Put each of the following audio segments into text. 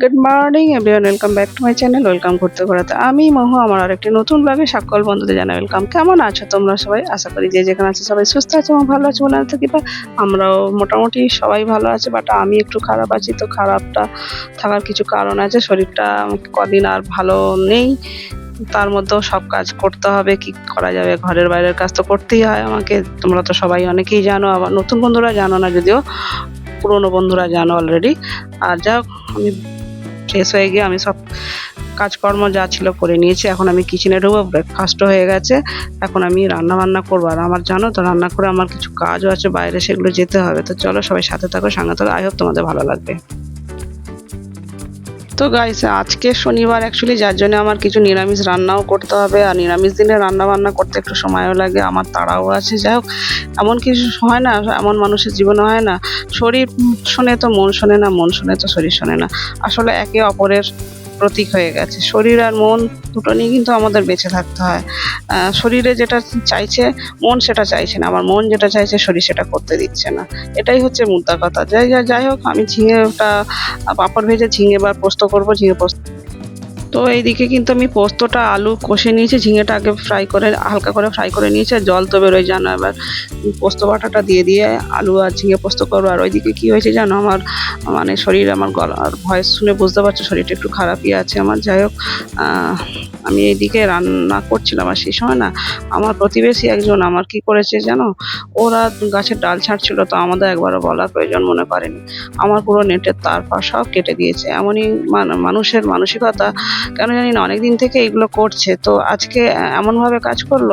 Good morning everyone welcome back to my channel welcome ঘুরতে করাতে আমি মহু, আমার আরেকটি নতুন ব্লগে সকল বন্ধুদের জানাই ওয়েলকাম কেমন আছো তোমরা সবাই? আশা করি যে যেখানে আছে সবাই সুস্থ আছে এবং ভালো আছে মনে থাকি বা আমরাও মোটামুটি সবাই ভালো আছে বাট আমি একটু খারাপ আছি, তো খারাপটা থাকার কিছু কারণ আছে। শরীরটা কদিন আর ভালো নেই। তার মধ্যেও সব কাজ করতে হবে, কি করা যাবে? ঘরের বাইরের কাজ তো করতেই হয় আমাকে। তোমরা তো সবাই অনেকেই জানো, আবার নতুন বন্ধুরা জানো না, যদিও পুরনো বন্ধুরা জানো অলরেডি আর যা আমি ফ্রেশ হয়ে গিয়ে আমি সব কাজকর্ম যা ছিল করে নিয়েছি। এখন আমি কিচেনে ঢুকবো ব্রেকফাস্টও হয়ে গেছে। এখন আমি রান্না বান্না করব। আর আমার জানো তো, রান্না করে আমার কিছু কাজও আছে, বাইরে সেগুলো যেতে হবে। তো চলো সবাই সাথে থাকো, সঙ্গে থাকো। আই হোপ তোমাদের ভালো লাগবে। তো গাইস আজকে শনিবার অ্যাকচুয়ালি যার জন্য আমার কিছু নিরামিষ রান্নাও করতে হবে। আর নিরামিষ দিনে রান্না বান্না করতে একটু সময়ও লাগে, আমার তাড়াও আছে। যাই হোক, এমন কিছু হয় না, এমন মানুষের জীবনে হয় না। শরীর শোনে তো মন শোনে না, মন শোনে তো শরীর শোনে না। আসলে একে অপরের প্রতীক হয়ে গেছে। শরীর আর মন দুটো নিয়ে কিন্তু আমাদের বেঁচে থাকতে হয়। শরীরে যেটা চাইছে, মন সেটা চাইছে না। আমার মন যেটা চাইছে, শরীর সেটা করতে দিচ্ছে না। এটাই হচ্ছে মুদ্রা কথা। যাই যাই হোক, আমি ঝিঙে ওটা পাঁপড় ভেজে ঝিঙে বা পোস্ত করব, ঝিঙে পোস্ত তো এইদিকে কিন্তু আমি পোস্তটা, আলু কষে নিয়েছি, ঝিঙেটা আগে ফ্রাই করে, হালকা করে ফ্রাই করে নিয়েছি আর জল তো বেরোয়, জানো? এবার পোস্ত বাটাটা দিয়ে দিয়ে আলু আর ঝিঙে পোস্ত করব। আর ওইদিকে কী হয়েছে জানো? আমার মানে শরীর, আমার গলার ভয়েস শুনে বুঝতে পারছ, শরীরটা একটু খারাপই আছে আমার। যাই হোক আমি এইদিকে রান্না করছিলাম আর সেই সময় না, আমার প্রতিবেশী একজন আমার কি করেছে জানো? ওরা গাছের ডাল ছাড়ছিল, তো আমাদের একবারও বলার প্রয়োজন মনে করেনি। আমার পুরো নেটের তার সব কেটে দিয়েছে। এমনই মানুষের মানসিকতা কেন জানি না, অনেকদিন থেকে এগুলো করছে। তো আজকে এমনভাবে কাজ করল,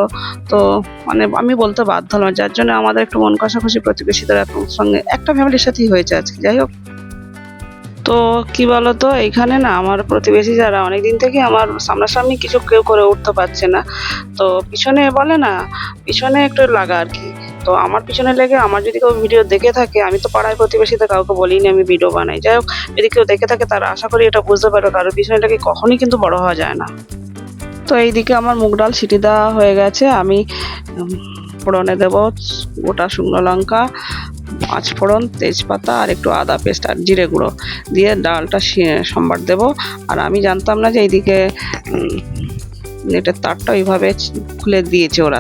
তো মানে আমি বলতে বাধ্য হলাম যার জন্য আমাদের একটু মন কষাকষি প্রতিবেশীদের সঙ্গে, একটা ফ্যামিলির সাথেই হয়েছে আজকে, যাই হোক। তো কি বলতো, এখানে না আমার প্রতিবেশী যারা অনেক দিন থেকে আমার সামনাসামনি কিছু কেউ করে উঠতে পারছে না। তো পিছনে বলে না, পিছনে একটু লাগা আর কি। তো আমার পিছনে লেগে আমার যদি কেউ ভিডিও দেখে থাকে, আমি তো পাড়ায় প্রতিবেশীতে কাউকে বলিনি আমি ভিডিও বানাই। যাই হোক, যদি কেউ দেখে থাকে তারা আশা করি এটা বুঝতে পারবে, কারোর পিছনে লেগে কখনই কিন্তু বড় হওয়া যায় না। তো এইদিকে আমার মুগ ডাল সিটি দেওয়া হয়ে গেছে, আমি ফোড়নে দেব গোটা শুকনো লঙ্কা, পাঁচ ফোড়ন, তেজপাতা আর একটু আদা পেস্ট আর জিরে গুঁড়ো দিয়ে ডালটা সম্বার দেব। আর আমি জানতাম না যে এইদিকে নেটের তারটা ওইভাবে খুলে দিয়েছে ওরা।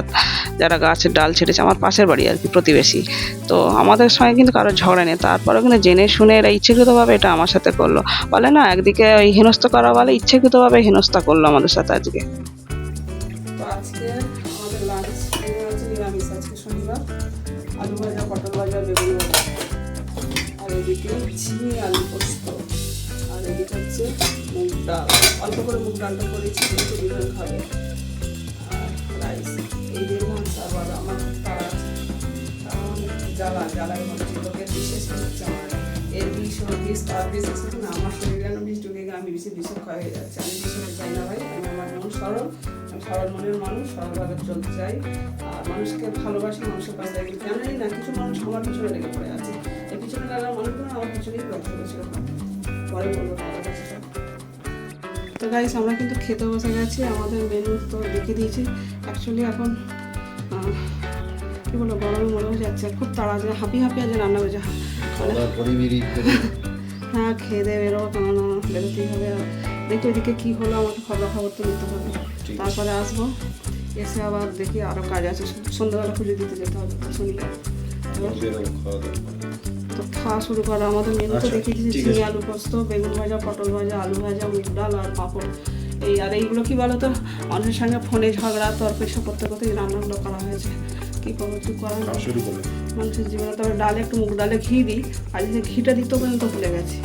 যারা গাছের ডাল ছেড়েছে, আমার পাশের বাড়ি আর কি, প্রতিবেশী। তো আমাদের সঙ্গে কিন্তু কারও ঝগড়া নেই। তারপরেও কিন্তু জেনে শুনে এরা ইচ্ছাকৃতভাবে এটা আমার সাথে করল। বলে না, একদিকে ওই হেনস্থ করা বলে, ইচ্ছাকৃতভাবে হেনস্থা করল আমাদের সাথে আজকে। আলু ভাজা, পটল ভাজা, বেগুন ভাজা। আর এদিকে ঝিঙে, আলু পোস্ত। এদিকে হচ্ছে মুগ অল্প করে মুগ ডালটা করেছি, যেহেতু দুজন খাবে। রাইস এই যে মাছ আবার আমার তারা আছে। জ্বালা, জ্বালায় হচ্ছে লোকের বিশেষ হচ্ছে আমার এর বিষ বিষ, তার বিষ আছে না, আমার শরীরে যেন বিষ ঢুকে গিয়ে আমি বেশি বিষক হয়ে যাচ্ছে। আমি বিষকে চাই না ভাই, আমি আমার মন সরল, আমি সরল মনের মানুষ সরলভাবে চলতে চাই। আর মানুষকে ভালোবাসি, মানুষের পাশে থাকি। জানাই না, কিছু মানুষ আমার পিছনে লেগে পড়ে আছে। এই পিছনে লাগার মানুষগুলো আমার পিছনেই পড়ে থাকছে পরে বলব। তো গাইস আমরা কিন্তু খেতে বসে গেছি আমাদের মেনু তো দেখে দিয়েছি। অ্যাকচুয়ালি এখন কী বলব গরমে মনে হয়ে যাচ্ছে খুব তাড়াতাড়ি হাঁপি হাঁপি আছে রান্না হয়েছে। মানে হ্যাঁ খেয়ে দিয়ে বেরোবো কেননা বেরোতেই হবে। আর দেখি ওইদিকে কী হলো আমাকে খবর খবর তো নিতে হবে। তারপরে আসব এসে আবার দেখি আরও কাজ আছে সন্ধ্যাবেলা খুঁজে দিতে যেতে হবে শনিবার। তো খাওয়া করে। শুরু করা। আমাদের মেনু তো আচ্ছা, দেখিয়ে দিয়েছি ঝিঙে আলু পোস্ত বেগুন ভাজা পটল ভাজা আলু ভাজা মুগ ডাল আর পাঁপড়। এই আর এইগুলো কি বলো তো মানুষের সঙ্গে ফোনে ঝগড়া তর্ক এসব করতে করতে এই রান্নাগুলো করা হয়েছে। কী করব কি করার খাওয়া মানুষের জীবনে তবে ডালে একটু মুগ ডালে ঘি দিই আর যে ঘিটা দিতেও পর্যন্ত ভুলে গেছি।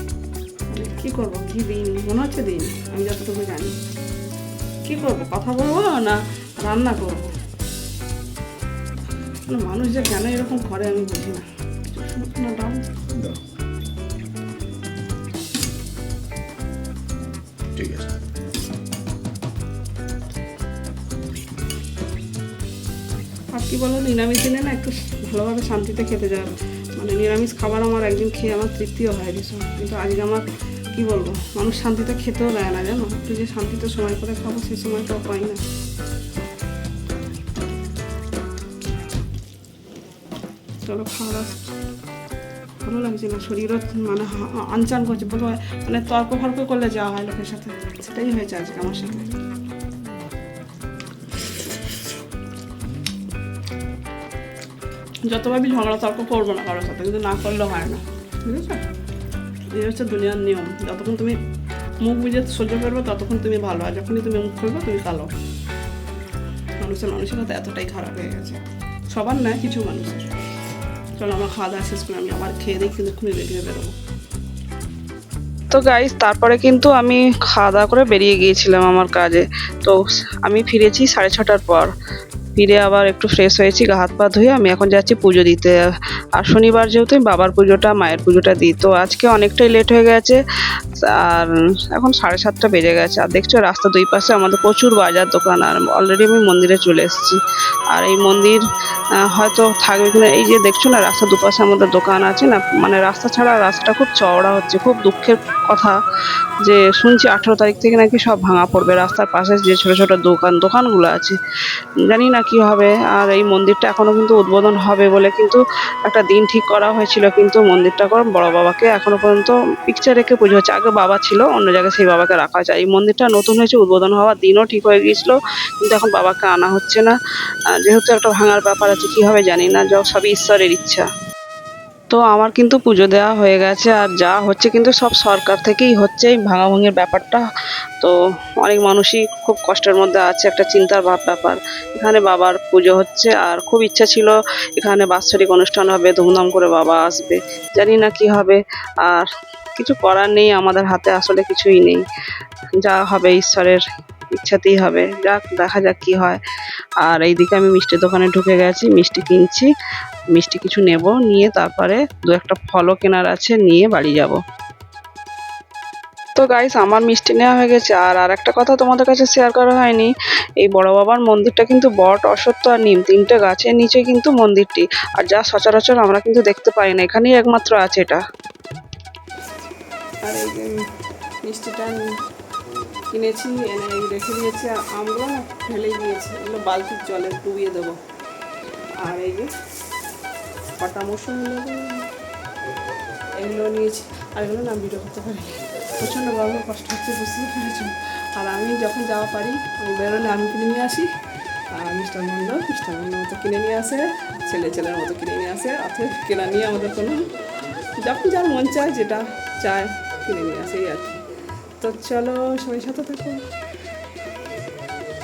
কী করব? ঘি দিইনি মনে হচ্ছে দিইনি আমি যতটুকু জানি। কী করব কথা বলব না রান্না করব? মানে মানুষ যে কেন এরকম করে আমি বুঝি না। শুকনো ডাল দাও ঠিক আছে আর কি বলো নিরামিষ দিনে না একটু ভালোভাবে শান্তিতে খেতে যায় মানে নিরামিষ খাবার আমার একদিন খেয়ে আমার তৃপ্তিও হয় ভীষণ। কিন্তু আজকে আমার কি বলব মানুষ শান্তিতে খেতেও দেয় না জানো? একটু যে শান্তিতে সময় করে খাব সেই সময়টাও পাই না। চলো খাওয়া ভালো লাগছে না, শরীরও মানে আনচান করছে, বলব মানে তর্ক ফর্ক করলে যাওয়া হয় লোকের সাথে। সেটাই হয়েছে আজকে আমার সাথে। যতভাবে ঝগড়া, তর্ক করব না কারোর সাথে, কিন্তু না করলে হয় না। বুঝেছ? এই হচ্ছে দুনিয়ার নিয়ম। যতক্ষণ তুমি মুখ বুঝে সহ্য করবে, ততক্ষণ তুমি ভালো। আর যখনই তুমি মুখ খুলবে, তুমি কালো। মানুষের মানসিকতা এতটাই খারাপ হয়ে গেছে। সবার না কিছু মানুষের। চলো আমার খাওয়া দাওয়া শেষ করে আমি আবার খেয়ে দিই কিন্তু খুবই বেরিয়ে বেরোবো। তো গাইস তারপরে কিন্তু আমি খাওয়া দাওয়া করে বেরিয়ে গিয়েছিলাম আমার কাজে। তো আমি ফিরেছি সাড়ে ছটার পর। ফিরে আবার একটু ফ্রেশ হয়েছি, গা হাত পা ধুয়ে আমি এখন যাচ্ছি পুজো দিতে। আর শনিবার যেহেতু আমি বাবার পুজোটা, মায়ের পুজোটা দিই, তো আজকে অনেকটাই লেট হয়ে গেছে। আর এখন সাড়ে সাতটা বেজে গেছে। আর দেখছ রাস্তা দুই পাশে আমাদের প্রচুর বাজার দোকান, আর অলরেডি আমি মন্দিরে চলে এসেছি। আর এই মন্দির হয়তো থাকবে কিনা, এই যে দেখছ না রাস্তা দুপাশে আমাদের দোকান আছে না মানে রাস্তা ছাড়া রাস্তাটা খুব চওড়া হচ্ছে, খুব দুঃখের কথা যে শুনছি আঠেরো তারিখ থেকে নাকি সব ভাঙা পড়বে। রাস্তার পাশে যে ছোটো ছোটো দোকান, দোকানগুলো আছে, জানি না কি হবে? আর এই মন্দিরটা এখনও কিন্তু উদ্বোধন হবে বলে কিন্তু একটা দিন ঠিক করা হয়েছিল। কিন্তু মন্দিরটা করে বড় বাবাকে এখনও পর্যন্ত পিকচার রেখে পুজো হচ্ছে। আগে বাবা ছিল, অন্য জায়গায় সেই বাবাকে রাখা হয়েছে এই মন্দিরটা নতুন হয়েছে, উদ্বোধন হওয়ার দিনও ঠিক হয়ে গিয়েছিল, কিন্তু এখন বাবাকে আনা হচ্ছে না। যেহেতু একটা ভাঙার ব্যাপার আছে, কি হবে জানি না। সবই ঈশ্বরের ইচ্ছা। তো আমার কিন্তু পুজো দেওয়া হয়ে গেছে আর যা হচ্ছে কিন্তু সব সরকার থেকেই হচ্ছে এই ভাঙাভাঙির ব্যাপারটা। তো অনেক মানুষই খুব কষ্টের মধ্যে আছে, একটা চিন্তার ভাব ব্যাপার। এখানে বাবার পুজো হচ্ছে আর খুব ইচ্ছা ছিল এখানে বাৎসরিক অনুষ্ঠান হবে, ধুমধাম করে বাবা আসবে। জানি না কি হবে আর কিছু করার নেই আমাদের হাতে, আসলে কিছুই নেই। যা হবে ঈশ্বরের ইচ্ছাতেই হবে। যাক, দেখা যাক কি হয়। আর এইদিকে আমি মিষ্টির দোকানে ঢুকে গেছি, মিষ্টি কিনছি। মিষ্টি কিছু নেব, নিয়ে তারপরে দু একটা ফলও কেনার আছে, নিয়ে বাড়ি যাব। তো গাইস আমার মিষ্টি নেওয়া হয়ে গেছে। আর আর একটা কথা তোমাদের কাছে শেয়ার করা হয়নি, এই বড় বাবার মন্দিরটা কিন্তু বট অসত্য আর নিম, তিনটে গাছের নিচে কিন্তু মন্দিরটি। আর যা সচরাচর আমরা কিন্তু দেখতে পাই না, এখানেই একমাত্র আছে এটা। আর এই মিষ্টিটা কিনেছি, এনে রেখে দিয়েছি, আর না ফেলে দিয়েছি। এগুলো বালতির জলে ডুবিয়ে দেবো। আর এই যে কটা মৌসুম এগুলো নিয়েছি। আর এগুলো না ভিডিও করতে পারি প্রচণ্ড গরমে কষ্ট হচ্ছে বুঝতে পেরেছি? আর আমি যখন যাওয়া পারি, আমি বেরোলে আমি কিনে নিয়ে আসি। আর মিস্টার মন্দ মিস্টার মতো কিনে নিয়ে আসে, ছেলে ছেলের মতো কিনে নিয়ে আসে অথবা কেনা নিয়ে আমাদের কোনো যখন যার মন চায়, যেটা চায়, কিনে নিয়ে আসে এই আর কি। তো চলো সবাই সাথে থাকো।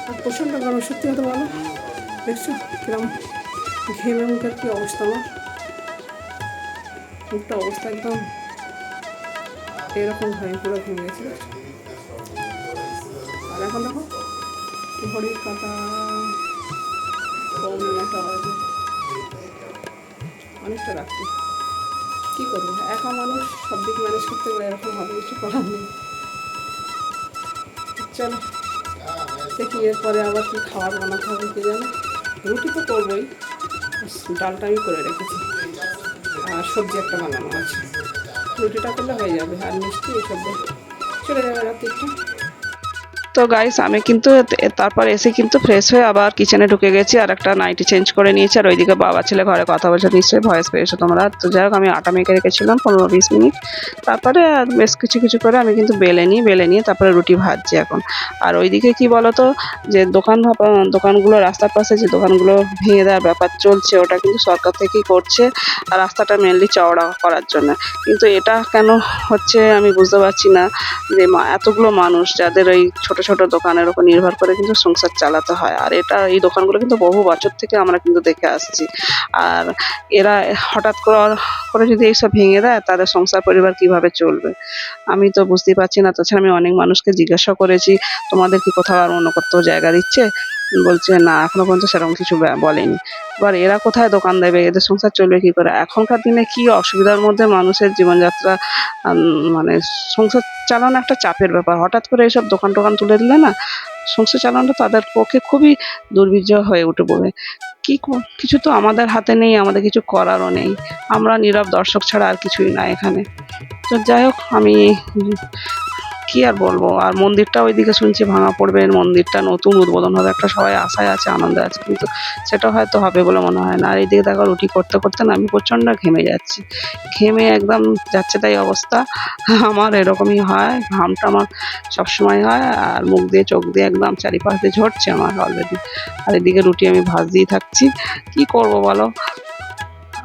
আর প্রচণ্ড গরম, সত্যি কথা বলো। দেখছ কিরম ঘেমে মুখের কি অবস্থা আমার? মুখটা অবস্থা একদম এরকম হয়ে পুরো ঘেমে গেছে আর এখন দেখো ঘড়ির কাঁটা একটা বাজে অনেকটা রাখি কী করব? একা মানুষ সব দিক ম্যানেজ করতে গেলে এরকম হবে কিছু করার নেই। চলো। দেখি এরপরে আবার কি খাবার বানাতে হবে কে জানে। রুটি তো করবোই। ডালটা আমি করে রেখেছি। আর সবজি একটা বানানো আছে। রুটিটা করলে হয়ে যাবে। আর মিষ্টি, এসব চলে যাবে রাত্রিটা তো গাইস আমি কিন্তু তারপর এসে কিন্তু ফ্রেশ হয়ে আবার কিচেনে ঢুকে গেছি আর একটা নাইটি চেঞ্জ করে নিয়েছি। আর ওইদিকে বাবা ছেলে ঘরে কথা বলছে, নিশ্চয়ই ভয়েস পেয়েছ তোমরা। তো যাই হোক, আমি আটা মেখে রেখেছিলাম পনেরো বিশ মিনিট। তারপরে বেশ কিছু কিছু করে আমি কিন্তু বেলে নিই, বেলে নিয়ে তারপরে রুটি ভাজছি এখন। আর ওইদিকে কি বলতো, যে দোকান দোকানগুলো, রাস্তার পাশে যে দোকানগুলো ভেঙে দেওয়ার ব্যাপার চলছে, ওটা কিন্তু সরকার থেকেই করছে। আর রাস্তাটা মেনলি চওড়া করার জন্য। কিন্তু এটা কেন হচ্ছে আমি বুঝতে পারছি না, যে এতগুলো মানুষ যাদের ওই ছোট ছোট দোকানের উপর নির্ভর করে কিন্তু সংসার চালাতে হয়। আর এটা, এই দোকানগুলো কিন্তু বহু বছর থেকে আমরা কিন্তু দেখে আসছি। আর এরা হঠাৎ করে যদি এইসব ভেঙে দেয় তাদের সংসার পরিবার কীভাবে চলবে? আমি তো বুঝতেই পারছি না। তাছাড়া আমি অনেক মানুষকে জিজ্ঞাসা করেছি, তোমাদের কি কোথাও আর অন্য কোথাও জায়গা দিচ্ছে? বলছে, না, এখনও পর্যন্ত সেরকম কিছু বলেনি। এবার এরা কোথায় দোকান দেবে? এদের সংসার চলবে কি করে? এখনকার দিনে কি অসুবিধার মধ্যে মানুষের জীবনযাত্রা মানে সংসার চালানো একটা চাপের ব্যাপার। হঠাৎ করে এইসব দোকান টোকান তুলে দিলে না, সংসার চালানোটা তাদের পক্ষে খুবই দুর্বিষহ হয়ে উঠে পড়বে। কি কিছু তো আমাদের হাতে নেই, আমাদের কিছু করারও নেই। আমরা নীরব দর্শক ছাড়া আর কিছুই না এখানে। তো যাই হোক, আমি কি আর বলব? আর মন্দিরটা ওইদিকে শুনছি ভাঙা পড়বে, মন্দিরটা নতুন উদ্বোধন হবে, একটা সবাই আশায় আছে, আনন্দে আছে, কিন্তু সেটা হয়তো হবে বলে মনে হয় না। আর এইদিকে দেখো রুটি করতে করতে না আমি প্রচণ্ড ঘেমে যাচ্ছি। ঘেমে একদম যাচ্ছে তাই অবস্থা। আমার এরকমই হয়, ঘামটা আমার সবসময় হয়, আর মুখ দিয়ে, চোখ দিয়ে একদম চারিপাশ দিয়ে ঝরছে আমার অলরেডি আর এদিকে রুটি আমি ভাজ দিয়ে থাকছি। কি করব বলো?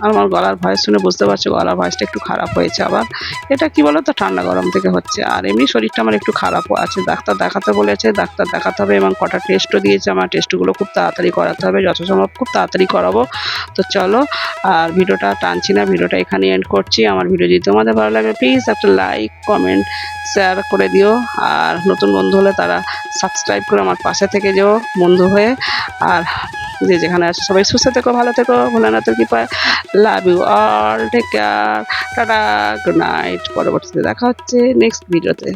আমার গলার ভয়েস শুনে বুঝতে পারছ, গলার ভয়েসটা একটু খারাপ হয়েছে আবার। এটা কি বলো তো ঠান্ডা গরম থেকে হচ্ছে। আর এমনি শরীরটা আমার একটু খারাপও আছে। ডাক্তার দেখাতে বলেছে, ডাক্তার দেখাতে হবে। এবং কটা টেস্টও দিয়েছে। আমার টেস্টগুলো খুব তাড়াতাড়ি করাতে হবে। যত সম্ভব খুব তাড়াতাড়ি করাবো। তো চলো, আর ভিডিওটা টানছি না। ভিডিওটা এখানে এন্ড করছি। আমার ভিডিও যদি তোমাদের ভালো লাগে প্লিজ একটা লাইক কমেন্ট শেয়ার করে দিও। আর নতুন বন্ধু হলে তারা সাবস্ক্রাইব করে আমার পাশে থেকে যেও বন্ধু হয়ে। আর যে যেখানে আছে সবাই সুস্থ থেকো, ভালো থেকো। ভোলানাথের কৃপায় love you all take care tata good night পরবর্তীতে দেখা হচ্ছে নেক্সট ভিডিওতে